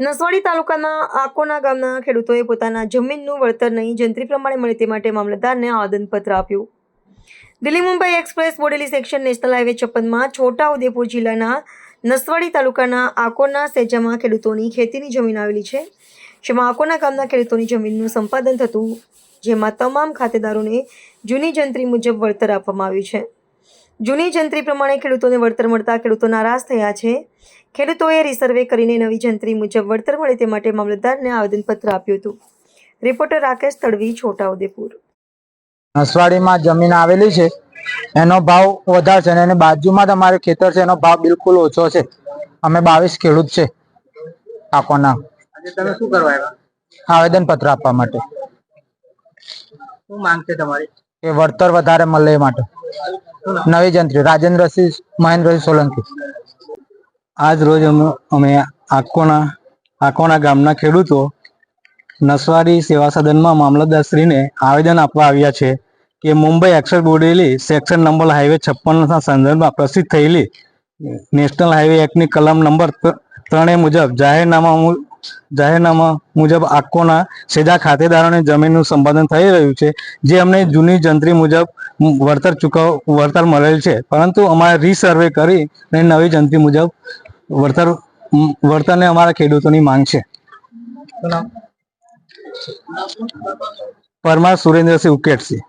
નસવાડી તાલુકાના આકોના ગામના ખેડૂતોએ પોતાના જમીનનું વળતર નહીં, જંત્રી પ્રમાણે મળે તે માટે મામલતદારને આવેદનપત્ર આપ્યું. Delhi Mumbai express Bodeli section national highway છપ્પનમાં Chhota Udepur જિલ્લાના નસવાડી તાલુકાના આકોના સેજામાં ખેડૂતોની ખેતીની જમીન આવેલી છે. જેમાં આકોના ગામના ખેડૂતોની જમીનનું સંપાદન થતું, જેમાં તમામ ખાતેદારોને જૂની જંત્રી મુજબ વળતર આપવામાં આવ્યું છે. જૂની જંત્રી પ્રમાણે ખેડૂતોને વળતર મળતા ખેડૂતો નારાજ થયા છે. ખેડૂતોએ રિસર્વે કરીને નવી જંત્રી મુજબ વળતર મળે તે માટે મામલતદારને આવેદનપત્ર આપ્યું હતું. રિપોર્ટર રાકેશ તડવી છોટાઉદેપુર. નસવાડીમાં જમીન આવેલી છે. એનો ભાવ વધારે છે અને એની બાજુમાં તમારે ખેતર છે. એનો ભાવ બિલકુલ ઓછો છે. અમે બાવીસ ખેડૂત છે. આકોના. તમે શું કરવા આવ્યા? આવેદન પત્ર આપવા માટે. શું માંગ છે તમારી? કે વળતર વધારે મળે એ માટે. નવી જંત્રી રાજેન્દ્રસિંહ મહેન્દ્રસિંહ સોલંકી. આજ રોજ અમે આકોના આકોના ગામના ખેડૂતો નસવાડી સેવા સદનમાં મામલતદારશ્રીને આવેદન આપવા આવ્યા છે કે Mumbai express Bodeli section number highway છપ્પનના સંદર્ભમાં પ્રસિદ્ધ થયેલી નેશનલ હાઈવે એક્ટની કલમ નંબર ત્ર- ત્રણે મુજબ જાહેરનામા જાહેરનામા મુજબ આકોના સીધા ખાતેદારોને જમીનનું સંપાદન થઈ રહ્યું છે જે અમને જૂની જંત્રી મુજબ વળતર ચૂકવ વળતર મળેલ છે. પરંતુ અમારે રીસર્વે કરી અને નવી જંત્રી મુજબ વળતર વળતરને અમારા ખેડૂતોની માંગ છે. પરમાર સુરેન્દ્રસિંહ ઉકેટસિંહ.